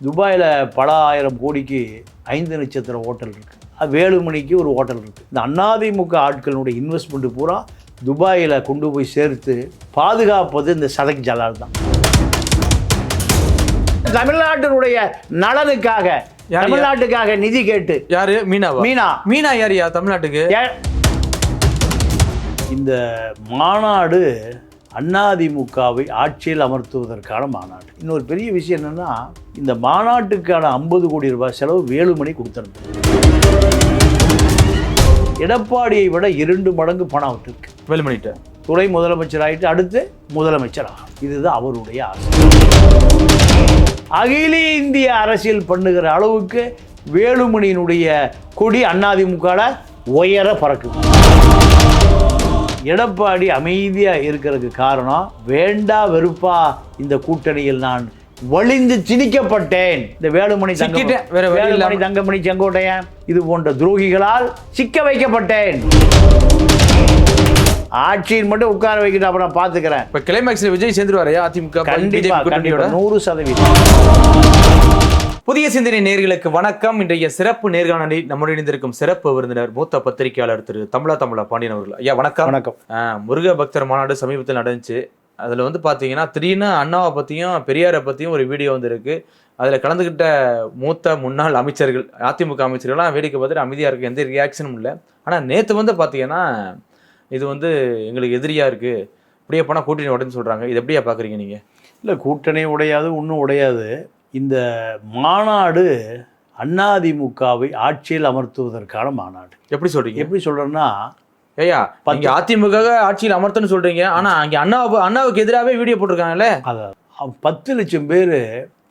துபாயில் பல ஆயிரம் கோடிக்கு ஐந்து நட்சத்திர ஹோட்டல் இருக்குது வேலுமணிக்கு ஒரு ஹோட்டல் இருக்குது இந்த அண்ணாதிமுக ஆட்களுடைய இன்வெஸ்ட்மெண்ட் பூரா துபாயில் கொண்டு போய் சேர்த்து பாதுகாப்பது இந்த சதக் ஜலால் தான். தமிழ்நாட்டினுடைய நலனுக்காக? தமிழ்நாட்டுக்காக நிதி கேட்டு. யாரு? மீனாவா? மீனா. மீனா யாரியா தமிழ்நாட்டுக்கு? இந்த மாநாடு அதிமுகவை ஆட்சியில் அமர்த்துவதற்கான மாநாடு. இன்னொரு பெரிய விஷயம் என்னன்னா இந்த மாநாட்டுக்கான ஐம்பது கோடி ரூபாய் செலவு வேலுமணி கொடுத்துருக்கு எடப்பாடியை விட இரண்டு மடங்கு பணம் விட்டுருக்கு வேலுமணிட்ட. துணை முதலமைச்சர் ஆயிட்டு அடுத்து முதலமைச்சர் ஆகும் இதுதான் அவருடைய ஆசை. அகில இந்திய அரசியல் பண்ணுகிற அளவுக்கு வேலுமணியினுடைய கொடி அதிமுக உயர பறக்குது. எடப்பாடி அமைதியா இருக்கிறதுக்கு காரணம் வேண்டா வெறுப்பா இந்த கூட்டணியில் நான் வலிந்து திணிக்கப்பட்டேன் இந்த வேலுமணி வேலுமணி. தங்கமணி செங்கோட்டையன் இது போன்ற துரோகிகளால் சிக்க வைக்கப்பட்டேன். ஆட்சியில் மட்டும் உட்கார வைக்கிட்டு அப்புறம் பார்த்துக்கிறேன் இப்ப கிளைமேக்ஸ்ல விஜய் சேர்ந்துருவாரையா அதிமுக கண்டிப்பா பிஜேபி கண்டிப்பா கூட்டணியோட நூறு சதவீதம். புதிய சிந்தனை நேர்களுக்கு வணக்கம். இன்றைய சிறப்பு நேர்காணலில் நம்முடன் இணைந்திருக்கும் சிறப்பு விருந்தினர் மூத்த பத்திரிகையாளர் திரு தமிழா தமிழா பாண்டியன் அவர்கள். ஐயா வணக்கம். வணக்கம். முருக பக்தர் மாநாடு சமீபத்தில் நடந்துச்சு. அதில் வந்து பார்த்தீங்கன்னா திடீர்னு அண்ணாவை பற்றியும் பெரியாரை பற்றியும் ஒரு வீடியோ வந்திருக்கு. அதில் கலந்துக்கிட்ட மூத்த முன்னாள் அமைச்சர்கள் அதிமுக அமைச்சர்கள்லாம் வேடிக்கை பார்த்துட்டு அமைதியாக இருக்கு எந்த ரியாக்ஷனும் இல்லை. ஆனால் நேற்று வந்து பார்த்தீங்கன்னா இது வந்து எங்களுக்கு எதிரியாக இருக்குது இப்படியே போனால் கூட்டணி உடனே சொல்கிறாங்க இது எப்படியா பார்க்குறீங்க நீங்கள் இல்லை கூட்டணி உடையாது ஒன்றும் உடையாது. இந்த மாநாடு அதிமுகவை ஆட்சியில் அமர்த்துவதற்கான மாநாடு. எப்படி சொல்கிறீங்க எப்படி சொல்றேன்னா ஐயா நீங்க அதிமுக ஆட்சியில் அமர்த்தன்னு சொல்றீங்க. ஆனா அங்க அண்ணா அண்ணாவுக்கு எதிராகவே வீடியோ போட்டிருக்காங்கல்ல? அவ் பத்து லட்சம் பேர்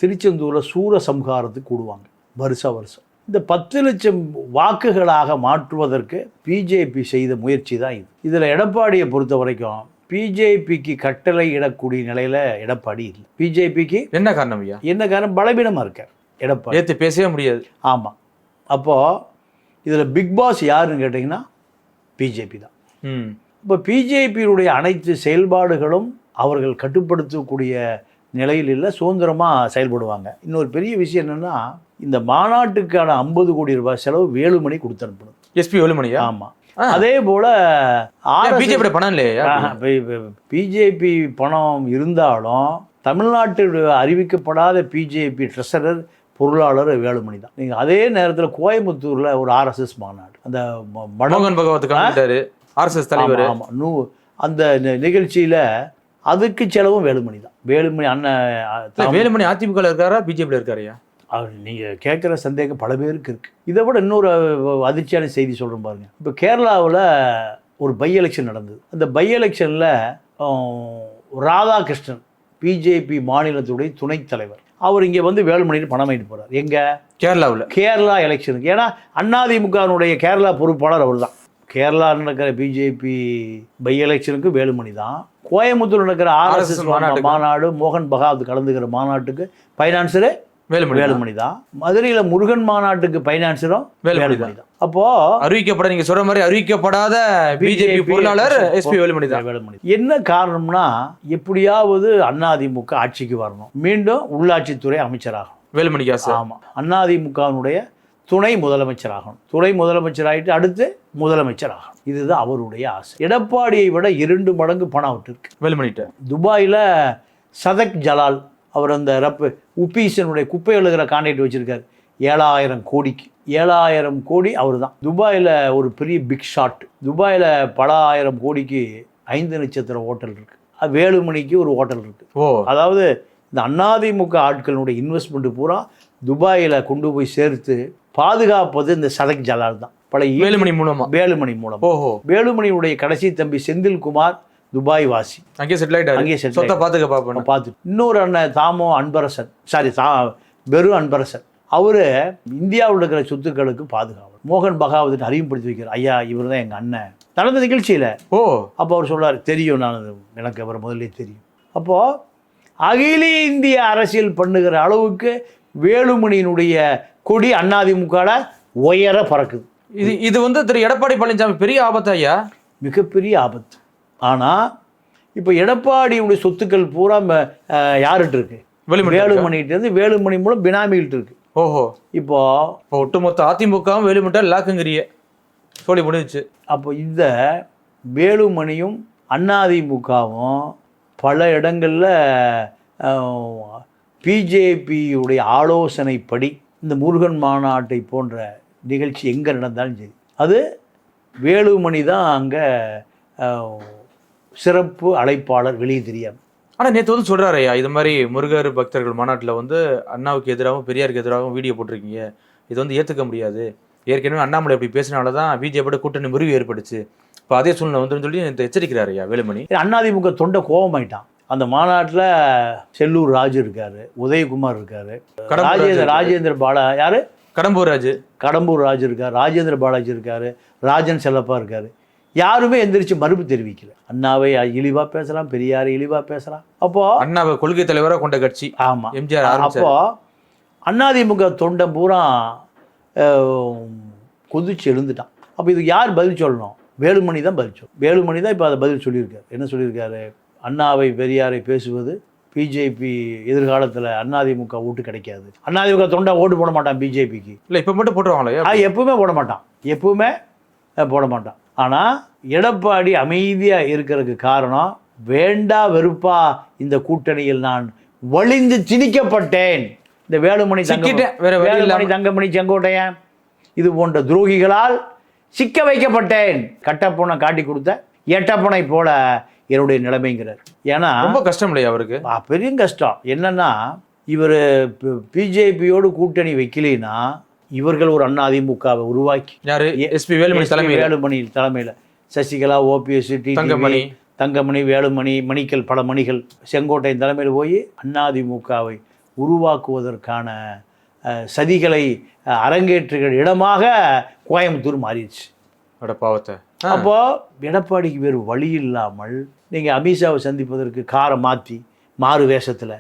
திருச்செந்தூரில் சூர சம்ஹாரத்துக்கு கூடுவாங்க வருஷ வருஷம். இந்த பத்து லட்சம் வாக்குகளாக மாற்றுவதற்கு பிஜேபி செய்த முயற்சி தான் இது. இதில் எடப்பாடியை பொறுத்த வரைக்கும் பிஜேபிக்கு கட்டளை இடக்கூடிய நிலையில் எடப்பாடி இல்லை. பிஜேபிக்கு என்ன காரணம் ஐயா? என்ன காரணம்? பலவீனமாக இருக்கார் எடப்பாடி. ஏத்து பேசவே முடியாது. ஆமாம் அப்போது இதில் பிக் பாஸ் யாருன்னு கேட்டிங்கன்னா பிஜேபி தான். ம். இப்போ பிஜேபியினுடைய அனைத்து செயல்பாடுகளும் அவர்கள் கட்டுப்படுத்தக்கூடிய நிலையில் இல்லை சுதந்திரமாக செயல்படுவாங்க. இன்னொரு பெரிய விஷயம் என்னென்னா இந்த மாநாட்டுக்கான ஐம்பது கோடி ரூபாய் செலவு வேலுமணி கொடுத்து அனுப்பணும். எஸ்பி வேலுமணியா? ஆமாம். அதே போல் பிஜேபி பணம் இல்லையா? பிஜேபி பணம் இருந்தாலும் தமிழ்நாட்டில் அறிவிக்கப்படாத பிஜேபி ட்ரெஷரர் பொருளாளர் வேலுமணி தான். நீங்கள் அதே நேரத்தில் கோயம்புத்தூரில் ஒரு ஆர்எஸ்எஸ் மாநாடு. அந்த ம- மடம். மோகன் பகவத் கலந்துட்டாரு ஆர்எஸ்எஸ் தலைவர். ஆமா, ஆமா. நூ அந்த நிகழ்ச்சியில அதுக்கு செலவும் வேலுமணி தான். வேலுமணி அண்ணன் வேலுமணி அதிமுக இருக்காரா? பிஜேபியில் இருக்காருயா? அவர் நீங்க கேட்குற சந்தேகம் பல பேருக்கு இருக்கு. இதை விட இன்னொரு அதிர்ச்சியான செய்தி சொல்றேன் பாருங்க. இப்போ கேரளாவில் ஒரு பை எலெக்ஷன் நடந்தது. அந்த பை எலெக்ஷனில் ராதாகிருஷ்ணன் பிஜேபி மாநிலத்துடைய துணைத் தலைவர். அவர் இங்கே வந்து வேலுமணிக்கு பணம் வாங்கிட்டு போறார். எங்க? கேரளாவுல. கேரளா எலெக்ஷனுக்கு ஏன்னா அதிமுகனுடைய கேரளா பொறுப்பாளர் அவர் தான் கேரளா நடக்கிற பிஜேபி பை எலெக்ஷனுக்கு வேலுமணி தான். கோயம்புத்தூர் நடக்கிற ஆர்எஸ்எஸ். மாநாடு மோகன் பகாவத் கலந்துக்கிற மாநாட்டுக்கு ஃபைனான்சரு வேலுமணி. வேலுமணி தான். மதுரையில் முருகன் மாநாட்டுக்கு ஃபைனான்சரும் வேலுமணி தான். அப்போ அறிவிக்கப்பட நீங்க சொல்ற மாதிரி அறிவிக்கப்படாத பிஜேபி பொருளாளர் எஸ்பி வேலுமணி தான். வேலுமணி என்ன காரணம்னா எப்படியாவது அதிமுக ஆட்சிக்கு வரணும். மீண்டும் உள்ளாட்சித்துறை அமைச்சராகும் வேலுமணி காசு ஆமாம் அதிமுகவினுடைய துணை முதலமைச்சராகணும். துணை முதலமைச்சராயிட்டு அடுத்து முதலமைச்சராகணும். இதுதான் அவருடைய ஆசை. எடப்பாடியை விட இரண்டு மடங்கு பணம் விட்டுருக்கு வேலுமணிட்ட. துபாயில் சதக் ஜலால் அவர் அந்த ரப்பு உப்பீசனுடைய குப்பை எழுகிற கான்ட்ராக்ட் வச்சிருக்காரு. ஏழாயிரம் கோடிக்கு. ஏழாயிரம் கோடி அவர் தான் துபாயில் ஒரு பெரிய பிக் ஷாட் துபாயில் பல ஆயிரம் கோடிக்கு ஐந்து நட்சத்திர ஹோட்டல் இருக்கு. அது வேலுமணிக்கு ஒரு ஹோட்டல் இருக்கு. ஓ. அதாவது இந்த அதிமுக ஆட்களுடைய இன்வெஸ்ட்மெண்ட் பூரா துபாயில் கொண்டு போய் சேர்த்து பாதுகாப்பது இந்த சதக் ஜலால் தான். பல வேலுமணி மூலமா? வேலுமணி மூலம். ஓஹோ. வேலுமணியுடைய கடைசி தம்பி செந்தில்குமார் துபாய் வாசி. அங்கேயே செட்டில் ஆயிட்டாரு. அங்கேயே settle சொத்தை பாத்துக்க பாப்பேன் பார்த்து இன்னொரு அண்ணன் தாமோ அன்பரசன். சாரி தா பெரு அன்பரசன். அவரு இந்தியாவில் இருக்கிற சொத்துக்களுக்கு பாதுகாவல் மோகன் பகாவத் அறிமுகப்படுத்தி வைக்கிறார். ஐயா இவர் தான் எங்கள் அண்ணன். நடந்த நிகழ்ச்சியில் ஓ. அப்போ அவர் சொல்றார் தெரியும் நான் எனக்கு அவர் முதல்ல தெரியும். அப்போது அகில இந்திய அரசியல் பண்ணுகிற அளவுக்கு வேலுமணியினுடைய கொடி அதிமுக உயர பறக்குது. இது இது வந்து திரு. எடப்பாடி பழனிசாமி பெரிய ஆபத்து ஐயா? மிகப்பெரிய ஆபத்து. ஆனால் இப்போ எடப்பாடியுடைய சொத்துக்கள் பூரா யார்கிட்ட இருக்கு? வேலுமணி வேலுமணிகிட்ட இருந்து வேலுமணி மூலம் பினாமிகிட்ட இருக்கு. ஓஹோ. இப்போ இப்போ ஒட்டுமொத்த அதிமுகவும் வேலுமணிட்டா லாக்குங்கிறிய. சோழி முடிஞ்சுச்சு. அப்போ இந்த வேலுமணியும் அதிமுகவும் பல இடங்களில் பிஜேபியுடைய ஆலோசனைப்படி இந்த முருகன் மாநாட்டை போன்ற நிகழ்ச்சி எங்கே நடந்தாலும் சரி அது வேலுமணி தான் அங்கே சிறப்பு அழைப்பாளர் வெளியே தெரியாது ஆனா நேத்து வந்து சொல்றாரு ஐயா இது மாதிரி முருகர் பக்தர்கள் மாநாட்டுல வந்து அண்ணாவுக்கு எதிராகவும் பெரியாருக்கு எதிராகவும் வீடியோ போட்டிருக்கீங்க. இது வந்து ஏத்துக்க முடியாது. ஏற்கனவே அண்ணாமலை இப்படி பேசினால தான் பிஜேபியோட கூட்டணி முறிவு ஏற்பட்டுச்சு. இப்போ அதே சூழ்நிலை வந்துன்னு சொல்லி எச்சரிக்கிறாரு ஐயா வேலுமணி. அதிமுக தொண்டை கோபமாயிட்டான். அந்த மாநாட்டில் செல்லூர் ராஜு இருக்காரு உதயகுமார் இருக்காரு. ராஜேந்திர ராஜு ராஜேந்திர பாலா யாரு? கடம்பூர் ராஜு. கடம்பூர் ராஜு இருக்கார் ராஜேந்திர பாலாஜி இருக்காரு ராஜன் செல்லப்பா இருக்காரு. யாருமே எந்திரிச்சு மறுப்பு தெரிவிக்கல. அண்ணாவை இழிவா பேசலாம் பெரியாரை இழிவா பேசலாம். அப்போ அண்ணாவை கொள்கை தலைவரா கொண்ட கட்சி. ஆமா. எம்ஜிஆர் ஆரம்பிச்சாரு. அப்போ அதிமுக தொண்டை பூரா கொதிச்சு எழுந்துட்டான். அப்போ இதுக்கு யார் பதில் சொல்லணும்? வேலுமணி தான் பதில் சொல்லணும் வேலுமணி தான் இப்போ அதை பதில் சொல்லியிருக்காரு. என்ன சொல்லியிருக்காரு? அண்ணாவை பெரியாரை பேசுவது பிஜேபி எதிர்காலத்தில் அதிமுக ஓட்டு கிடைக்காது. அதிமுக தொண்டை ஓட்டு போட மாட்டான் பிஜேபிக்கு. இல்ல இப்ப மட்டும் போட்டுருவாங்களா? எப்பவுமே போட மாட்டான். எப்பவுமே போட மாட்டான். ஆனால் எடப்பாடி அமைதியாக இருக்கிறதுக்கு காரணம் வேண்டா வெறுப்பா இந்த கூட்டணியில் நான் வலிந்து திணிக்கப்பட்டேன் இந்த வேலுமணி வேலுமணி. தங்கமணி செங்கோட்டையன் இது போன்ற துரோகிகளால் சிக்க வைக்கப்பட்டேன். கட்டப்பூனை காட்டி கொடுத்த எட்டப்பனை போல என்னுடைய நிலைமைங்கிறார். ஏன்னா ரொம்ப கஷ்டம் இல்லையா அவருக்கு? பெரிய கஷ்டம். என்னன்னா இவர் பிஜேபியோடு கூட்டணி வைக்கலைன்னா இவர்கள் ஒரு அண்ணா அதிமுகவை உருவாக்கி யாரு? எஸ்பி வேலுமணி தலைமையில. வேலுமணி தலைமையில். Sasikala OPS T Thangamani. Thangamani Velumani மணிகள் பல மணிகள் செங்கோட்டையின் தலைமையில் போய் அதிமுகவை உருவாக்குவதற்கான சதிகளை அரங்கேற்றுகிற இடமாக கோயம்புத்தூர் மாறிடுச்சு. பாவத்தை. ஆ, அப்போ எடப்பாடிக்கு வேறு வழி இல்லாமல் நீங்கள் அமித்ஷாவை சந்திப்பதற்கு காரை மாற்றி மாறு வேஷத்தில்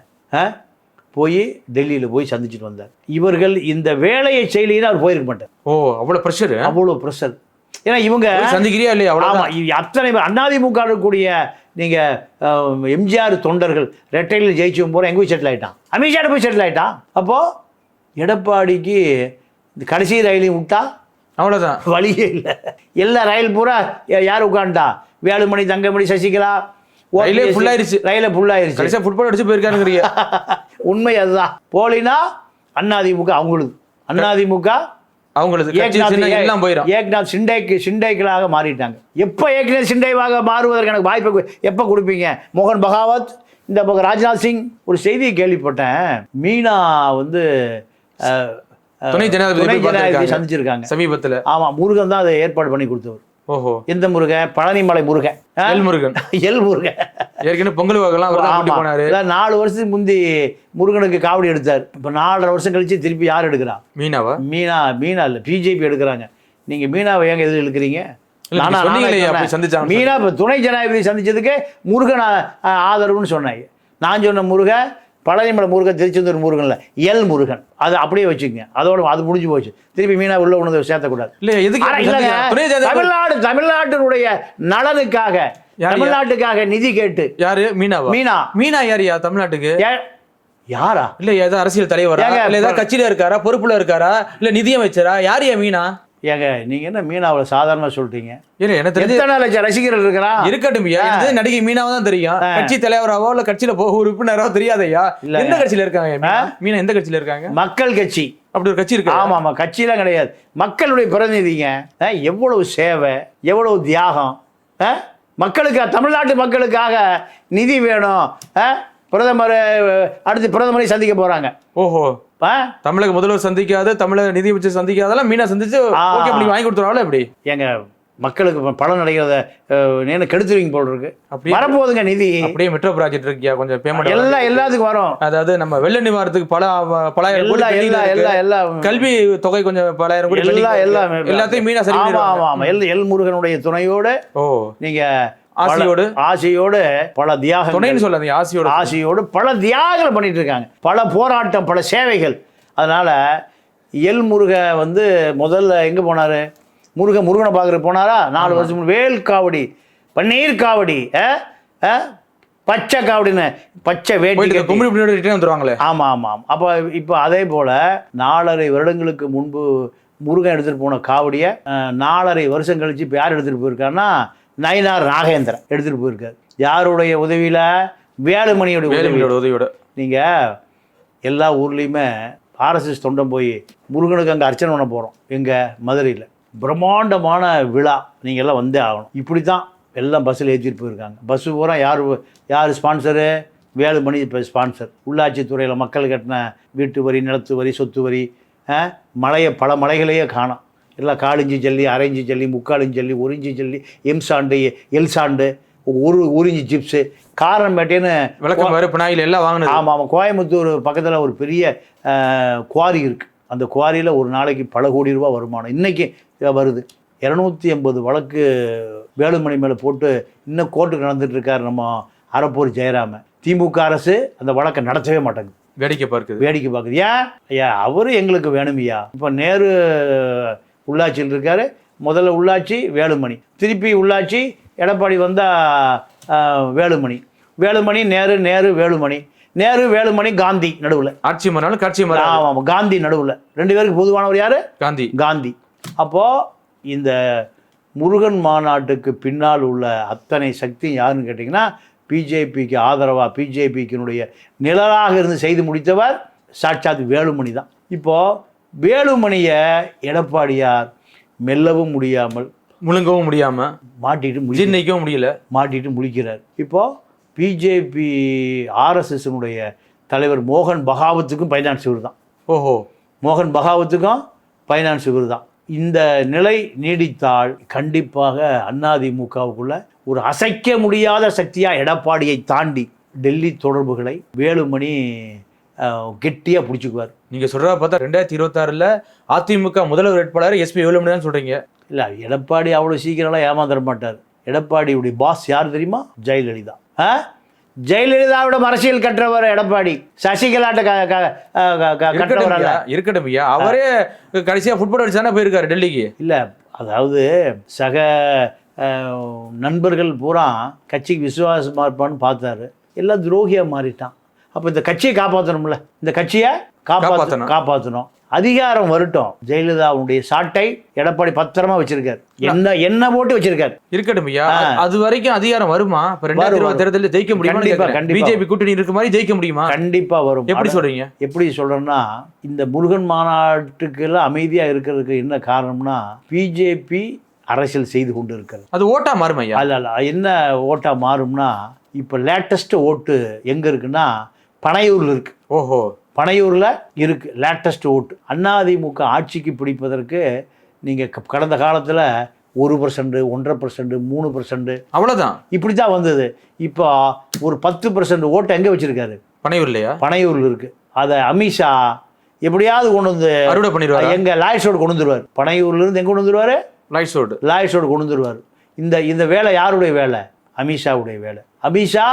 போய் டெல்லியில் போய் சந்திச்சுட்டு வந்தார். இவர்கள் இந்த வேலையை செய்யலைன்னா அவர் போயிருக்க மாட்டார். ஓ அவ்வளவு ப்ரெஷர் அவ்வளோ ப்ரெஷர் ஏன்னா இவங்க சந்திக்கிறியா இல்லையா? ஆமா அவ்வளவுதான் இது அத்தனை பேர் அதிமுக இருக்கக்கூடிய நீங்க அஹ், எம்ஜிஆர் தொண்டர்கள் ரெட்டையில் ஜெயிச்சும் போற எங்க போய் செட்டில் ஆயிட்டான். அமித்ஷா போய் செட்டில் ஆயிட்டான். அப்போ எடப்பாடிக்கு இந்த கடைசி ரயிலையும் விட்டா? அவ்வளவுதான். வழியே இல்லை. எல்லா ரயில் பூரா யார் உட்காந்துட்டா வேலுமணி தங்கமணி சசிகலா ரயிலே ஆயிருச்சு. ரயில ஃபுல் ஆயிருச்சு. கடைசியா ஃபுட்பால் அடிச்சு போயிருக்காருங்கிறிய உண்மை அதுதான். போலினா அதிமுக அவங்களுது. அதிமுக அவங்களுக்கு எல்லாம் போயிடும் ஏக்நாத் சிண்டேக்கு சிண்டேக்களாக மாறிட்டாங்க. எப்போ ஏக்நாத் சிண்டேவாக மாறுவதற்கு எனக்கு வாய்ப்பு எப்போ கொடுப்பீங்க? மோகன் பகாவத் இந்த பக்கம் ராஜ்நாத் சிங் ஒரு செய்தியை கேள்விப்பட்டேன். மீனா வந்து துணை ஜனாதிபதி. சந்திச்சிருக்காங்க. சமீபத்துல. ஆமா முருகன் தான் அதை ஏற்பாடு பண்ணி கொடுத்தவர். ஓஹோ. எந்த முருகன் பழனிமலை முருகன்? எல் முருகன். எல் முருகன். ஏற்கனவே பொங்கல். போனாரு. நாலு வருஷத்துக்கு முந்தி முருகனுக்கு காவடி எடுத்தார். இப்போ நாலரை வருஷம் கழிச்சு திருப்பி யார் எடுக்கிறா? மீனாவா? மீனா மீனா இல்லை பிஜேபி எடுக்கிறாங்க. நீங்க மீனாவை ஏங்க எது இழுக்கிறீங்க? இல்ல, நீங்க நானா- சொன்னீங்களே, நானா அப்படி சொன்னேன். சந்திச்சாங்கன்னு மீனா இப்போ துணை ஜனாதிபதி சந்திச்சதுக்கு முருகன் ஆதரவுன்னு சொன்னாங்க. நான் சொன்ன முருகன் பழனிமலை முருகன் திருச்செந்தூர் முருகன் இல்ல எல் முருகன். அது அப்படியே வச்சுக்கங்க. அதோட அது முடிஞ்சு போச்சு. திருப்பி மீனா உள்ள உணவு சேர்த்தக்கூடாது. இல்ல எதுக்கு தமிழ்நாடு தமிழ்நாட்டினுடைய நலனுக்காக யார் தமிழ்நாட்டுக்காக நிதி கேட்டு யாரு? மீனாவா? மீனா. மீனா யாரியா தமிழ்நாட்டுக்கு? யாரா? இல்ல ஏதோ அரசியல் தலைவரா? இல்ல ஏதாவது கட்சியில இருக்காரா? பொறுப்புல இருக்காரா? இல்ல நிதியமைச்சரா? யாரியா மீனா? ஏங்க நீங்க என்ன மீனாவை சாதாரணமா சொல்றீங்க? இல்ல எனக்கு தெரிஞ்சு எத்தனை லட்சம் ரசிகர்கள் இருக்கிறான் இருக்கட்டும் ஐயா. எனக்கு நடிகை மீனாவை தான் தெரியும். கட்சி தலைவராவோ இல்ல கட்சியில போக உறுப்பினரோ தெரியாதையா இல்ல. எந்த கட்சியில இருக்காங்க மீனா? எந்த கட்சியில இருக்காங்க? மக்கள் கட்சி. அப்படி ஒரு கட்சி இருக்கு. ஆமா ஆமா. கட்சியெல்லாம் கிடையாது. மக்களுடைய பிரதிநிதிங்க. எவ்வளவு சேவை எவ்வளவு தியாகம் அஹ், மக்களுக்கு தமிழ்நாட்டு மக்களுக்காக நிதி வேணும். பிரதமர் அடுத்து பிரதமரை சந்திக்க போறாங்க. ஓஹோ. தமிழக முதல்வர் சந்திக்காத தமிழக நிதியமைச்சர் சந்திக்காதெல்லாம் மீனா சந்திச்சு வாங்கி கொடுத்துருவாங்களா எப்படி? ஏங்க மக்களுக்கு பலன் அடைகிறத நேரம் கெடுத்துருவீங்க போல் இருக்கு. அப்படியே வரப்போகுதுங்க நிதி. அப்படியே மெட்ரோ ப்ராஜெக்ட் இருக்கியா? கொஞ்சம் பேமெண்ட் எல்லாம் எல்லாத்துக்கும் வரும். அதாவது நம்ம வெள்ள நிவாரணத்துக்கு பல பலாயிரம் எல்லாம் இருக்கு. எல்லாம் எல்லாம் கல்வி தொகை கொஞ்சம் பலாயிரம் கோடி pending எல்லாம் இருக்கு. எல்லாம் எல்லாத்தையும் மீனா சரி. ஆமா ஆமா. எல் எல் முருகனுடைய துணையோடு ஓ. நீங்க ஆசையோடு ஆசையோடு பல தியாகங்கள் துணைன்னு சொல்லாதீங்க ஆசையோட. ஆசையோடு பல தியாகங்கள் பண்ணிட்டு இருக்காங்க பல போராட்டம் பல சேவைகள். அதனால எல் முருக வந்து முதல்ல எங்க போனாரு? முருக முருகனை பார்க்குற போனாரா? நாலு வருஷம் வேல் காவடி பன்னீர் காவடி? பச்சை காவடின்னு பச்சை வேட்டி கும்பி பின்னாடி ரிட்டர்ன் வந்துருவாங்களே. ஆமாம் ஆமாம் அப்போ இப்போ அதே போல் நாலரை வருடங்களுக்கு முன்பு முருகன் எடுத்துகிட்டு போன காவடியை நாலரை வருஷம் கழிச்சு இப்போ யார் எடுத்துகிட்டு போயிருக்காருன்னா நயினார் நாகேந்திரன் எடுத்துகிட்டு போயிருக்காரு. யாருடைய உதவியில்? வேலுமணியுடைய உதவி. வேலுமணியோட உதவியோட. நீங்கள் எல்லா ஊர்லேயுமே ஆர்எஸ்எஸ் தொண்டன் போய் முருகனுக்கு அங்கே அர்ச்சனை பண்ண போகிறோம் எங்கே மதுரையில். பிரம்மாண்டமான விழா. நீங்கள் எல்லாம் வந்தே ஆகணும். இப்படி தான் எல்லாம் பஸ்ஸில் ஏற்றிட்டு போயிருக்காங்க. பஸ்ஸு பூரா யார் யார் ஸ்பான்சரு வேலுமணி இப்போ ஸ்பான்சர் உள்ளாட்சித்துறையில் மக்கள் கட்டின வீட்டு வரி நிலத்து வரி சொத்து வரி மலையை பல மலைகளையே காணோம். எல்லாம் காலிஞ்சி ஜல்லி அரைஞ்சி ஜல்லி முக்காலிஞ்சி ஜல்லி ஒரு இஞ்சி ஜல்லி எம் சாண்டு எல் சாண்டு ஒரு ஒரு இஞ்சி சிப்ஸு. காரம்பேட்டைன்னு விளக்கம் வேறு பினாயில் எல்லாம் வாங்கினது. ஆமாம் ஆமாம் கோயம்புத்தூர் பக்கத்தில் ஒரு பெரிய குவாரி இருக்குது அந்த குவாரியில் ஒரு நாளைக்கு பல கோடி ரூபா வருமானம். இன்றைக்கி வருது. இரநூத்தி எண்பது வழக்கு வேலுமணி மேலே போட்டு இன்னும் கோர்ட்டுக்கு நடந்துட்டு இருக்கார் நம்ம அறப்பூர் ஜெயராம. திமுக அரசு அந்த வழக்கை நடத்தவே மாட்டேங்குது. வேடிக்கை பார்க்குது. வேடிக்கை பார்க்குது. ஏன்? ஐயா அவரு எங்களுக்கு வேணுமையா. இப்போ நேரு உள்ளாட்சியில் இருக்காரு. முதல்ல உள்ளாட்சி வேலுமணி. திருப்பி உள்ளாட்சி எடப்பாடி வந்தால் வேலுமணி. வேலுமணி நேரு நேரு வேலுமணி. நேரு வேலுமணி காந்தி நடுவில். ஆட்சி மாறினாலும் காட்சி மாறா ஆமாம் காந்தி நடுவில். ரெண்டு பேருக்கு பொதுவானவர் யார்? காந்தி. காந்தி. அப்போது இந்த முருகன் மாநாட்டுக்கு பின்னால் உள்ள அத்தனை சக்தி யாருன்னு கேட்டிங்கன்னா பிஜேபிக்கு ஆதரவாக பிஜேபிக்கினுடைய நிழலாக இருந்து செய்து முடித்தவர் சாட்சாத் வேலுமணி தான். இப்போது வேலுமணியை எடப்பாடியார் மெல்லவும் முடியாமல் முழுங்கவும் முடியாம மாட்டிட்டு முடி ஜீர்ணிக்கவும் முடியல. மாட்டிட்டு முழிக்கிறார். இப்போது பிஜேபி ஆர்எஸ்எஸ்னுடைய தலைவர் மோகன் பகாவத்துக்கும் ஃபைனான்ஸ் இவர் தான் ஓஹோ. மோகன் பகாவத்துக்கும் ஃபைனான்ஸ் இவர் தான் இந்த நிலை நீடித்தால் கண்டிப்பாக அதிமுகவுக்குள்ள ஒரு அசைக்க முடியாத சக்தியாக எடப்பாடியை தாண்டி டெல்லி தொடர்புகளை வேலுமணி கெட்டியாக பிடிச்சிக்குவார். நீங்க சொல்றத பார்த்தா ரெண்டாயிரத்தி இருபத்தாறுல அதிமுக முதல்வர் வேட்பாளர் எஸ்பி வேலுமணி தான் சொல்றீங்க. இல்லை எடப்பாடி அவ்வளோ சீக்கிரம்லாம் ஏமாந்துட மாட்டார். எடப்பாடியுடைய பாஸ் யார் தெரியுமா? ஜெயலலிதா. ஆ? ஜெயலலிதாவோட அரசியல் கற்றவர் எடப்பாடி. சசிகலாட்ட இருக்கட்டும் ஐயா, அவரே கடைசியா ஃபுட்பால் அடிச்சு தானே போயிருக்காரு டெல்லிக்கு. இல்லை அதாவது சக நண்பர்கள் பூரா கட்சிக்கு விசுவாசமாக இருப்பான்னு பார்த்தாரு. எல்லாம் துரோகியாக மாறிட்டான். அப்போ இந்த கட்சியை காப்பாற்றணும்ல இந்த கட்சியை காப்பாற்றணும். காப்பாற்றணும் அதிகாரம் வரட்டும். ஜெயலலிதாவுடைய சாட்டை எடப்பாடி பத்திரமா வச்சிருக்காரு. என்ன என்ன போட்டு வச்சிருக்காரு? இருக்கட்டும் ஐயா. அது வரைக்கும் அதிகாரம் வருமா? இருபது தேர்தலில் ஜெயிக்க முடியுமா. பிஜேபி கூட்டணி இருக்க மாதிரி ஜெயிக்க முடியுமா? கண்டிப்பா வரும். எப்படி சொல்றீங்க? எப்படி சொல்றேன்னா இந்த முருகன் மாநாட்டுக்கெல்லாம் அமைதியா இருக்கிறதுக்கு என்ன காரணம்னா பிஜேபி அரசியல் செய்து கொண்டு இருக்கிறது அது ஓட்டா மாறுமா ஐயா? அல்ல அல்ல என்ன ஓட்டா மாறும்னா இப்போ லேட்டஸ்ட் ஓட்டு எங்கே இருக்குன்னா பனையூரில் இருக்கு. ஓஹோ. பனையூரில் இருக்கு லேட்டஸ்ட் ஓட்டு அதிமுக ஆட்சிக்கு பிடிப்பதற்கு நீங்கள் கடந்த காலத்தில் ஒரு பர்சன்ட் ஒன்றரை பர்சன்ட் மூணு பர்சன்ட் அவ்வளவுதான். இப்படி தான் வந்தது. இப்போ ஒரு பத்து பர்சன்ட் ஓட்டு எங்கே வச்சிருக்காரு? பனையூர் இல்லையா பனையூரில் இருக்கு. அதை அமித்ஷா எப்படியாவது கொண்டு வந்து அறுவடை பண்ணிடுவாரா? எங்க லாயர்ஸோடு கொண்டு வந்துருவார். பனையூர்ல இருந்து எங்க கொண்டு வந்துருவாரு? லைட் ஷோடு லாயர்ஸோடு கொண்டு வந்துருவார். இந்த இந்த வேலை யாருடைய வேலை? அமித்ஷாவுடைய வேலை. அமித்ஷா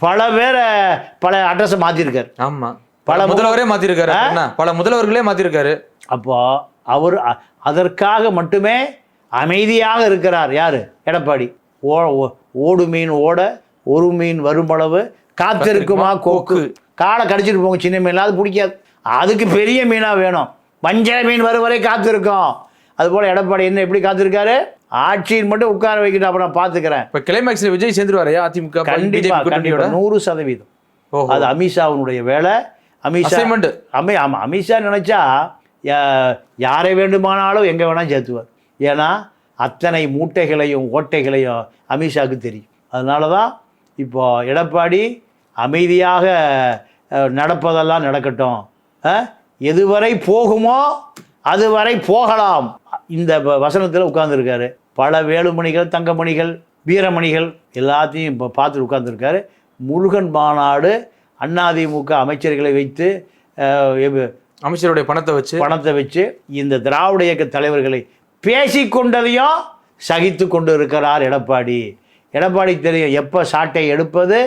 பல பேரை பல அட்ரஸை மாற்றிருக்கார் ஆமா. பல முதல்வரே மாத்திருக்காரு என்ன பல முதல்வர்களே மாத்திருக்காரு. அப்போ அவர் அதற்காக மட்டுமே அமைதியாக இருக்கிறார் யார்? எடப்பாடி. ஓ ஓ- ஓடு மீன் ஓட ஒரு மீன் வருமளவு காத்திருக்குமா கோக்கு? காலை கடிச்சிட்டு போங்க சின்ன மீன் அது பிடிக்காது. அதுக்கு பெரிய மீனாக வேணும். வஞ்சர மீன் வரும் வரை காத்திருக்கும். அதுபோல் எடப்பாடி என்ன எப்படி காத்திருக்காரு? ஆட்சியில் மட்டும் உட்கார வைக்கிட்டு அப்புறம் நான் பார்த்துக்கிறேன். இப்ப கிளைமேக்ஸ்ல விஜய் சேர்ந்துருவாரு அதிமுக கண்டிப்பா பிஜேபி கூட்டணியோட? கண்டிப்பா. நூறு சதவீதம். அது அமித்ஷாவினுடைய வேலை. அமித்ஷா அமை ஆமாம் அமித்ஷா நினச்சா யாரை வேண்டுமானாலும் எங்கே வேணால் சேர்த்துவார். ஏன்னா அத்தனை மூட்டைகளையும் ஓட்டைகளையும் அமித்ஷாவுக்கு தெரியும். அதனால தான் இப்போ எடப்பாடி அமைதியாக நடப்பதெல்லாம் நடக்கட்டும். எதுவரை போகுமோ அதுவரை போகலாம். இந்த வசனத்தில் உட்கார்ந்துருக்காரு. பல வேலுமணிகள் தங்கமணிகள் வீரமணிகள் எல்லாத்தையும் இப்போ பார்த்துட்டு உட்கார்ந்துருக்காரு. முருகன் மாநாடு அதிமுக அமைச்சர்களை வைத்து அமைச்சருடைய பணத்தை வச்சு பணத்தை வச்சு இந்த திராவிட இயக்க தலைவர்களை பேசிக்கொண்டதையும் சகித்து கொண்டு இருக்கிறார் எடப்பாடி. எடப்பாடி தெரியும் எப்போ சாட்டை எடுப்பது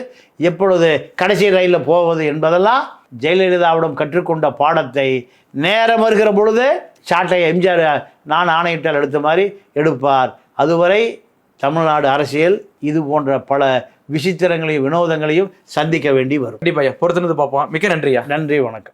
எப்பொழுது கடைசி ரயிலில் போவது என்பதெல்லாம் ஜெயலலிதாவிடம் கற்றுக்கொண்ட பாடத்தை நேரம் வருகிற பொழுது சாட்டை எம்ஜிஆர் நான் ஆணையிட்டால் எடுத்த மாதிரி எடுப்பார். அதுவரை தமிழ்நாடு அரசியல் இது போன்ற பல விசித்திரங்களையும் வினோதங்களையும் சந்திக்க வேண்டி வரும். கண்டிப்பா ஐயா. பொறுத்திருந்து பார்ப்போம். மிக்க நன்றியா? நன்றி வணக்கம்.